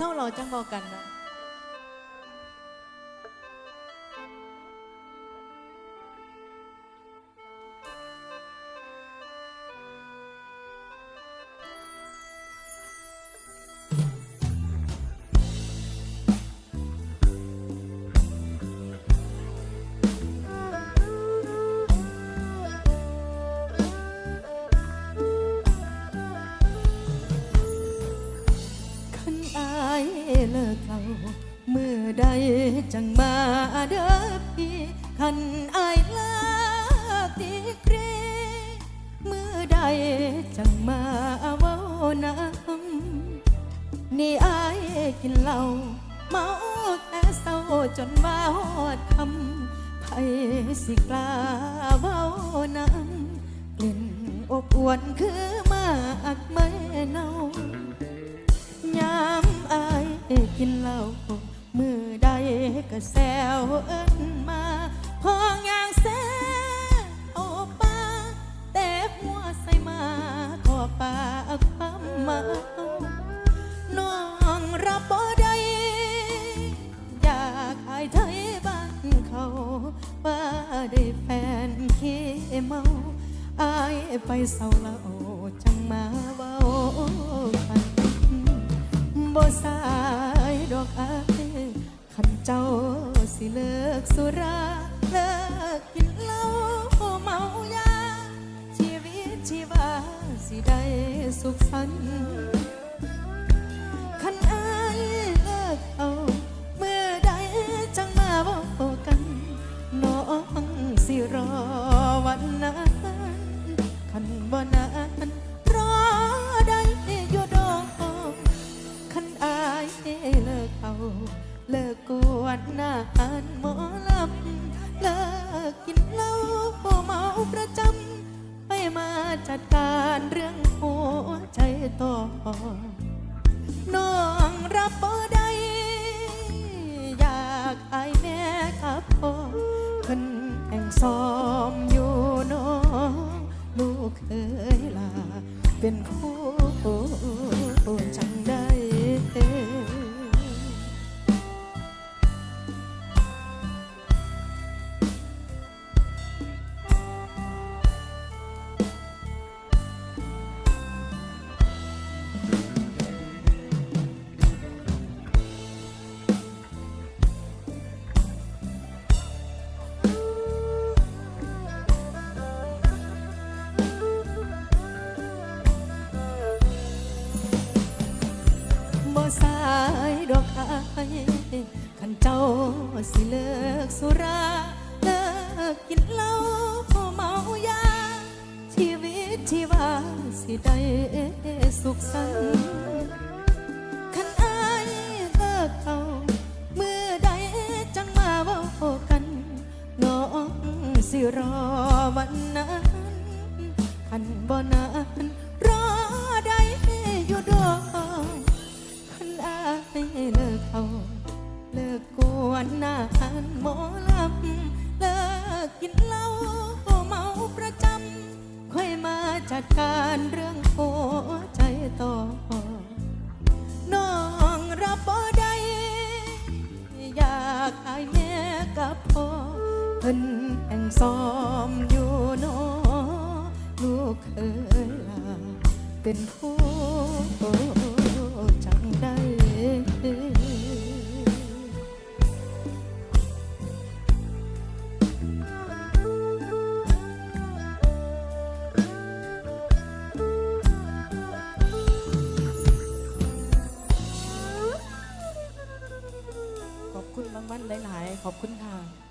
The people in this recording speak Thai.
เท่าเราจังบอกกันนะ เลิกเราเมื่อใดจังมาเด้อพี่ขันอายลาตีเกรเมื่อใดจังมาเว้าน้ำนี่อายกินเหล้าเมาแต่เศร้าจนว่าฮอดคำไผสิกล้าเว้าน้ำกลิ่นอบอวนคือมากไม่นา ขี้เมาอายไปเศร้าเล่าจังมาเว้ากันบ่สายดอกอายขันเจ้าสิเลิกสุราเลิกกินเหล้าเมายาชีวิตชีวาสิได้สุขสันต์ บ่นานรอได้อยู่ดอกขันอายเลิกเอา เลิกกวนนานหมอลำเลิกกินเหล้าเมาประจำไปมาจัดการเรื่องหัวใจต่อน้องรับบ่ได้อยากอายแม่กับพ่อขึ้นแห่งซ้อ เคยลาเป็นคู่ ดอกอายขันเจ้าสิเลิกสุรา เลิกกินเหล้าพอเมายา ชีวิตชีวาสิได้สุขสันต์ขันไอายเลิกเอาเมื่อใดจังมาเว้ากันน้องสิรอวันนั้นขันบ่นา กวนหน้าหันหมอลำเลิกกินเหล้าเมาประจำค่อยมาจัดการเรื่องหัวใจต่อน้องรับบ่ได้อยากอายแม่กับพ่อเพิ่นแห่งซ้อมอยู่นอลูกเคยลาเป็นผู้านหลาย ๆ ขอบคุณค่ะ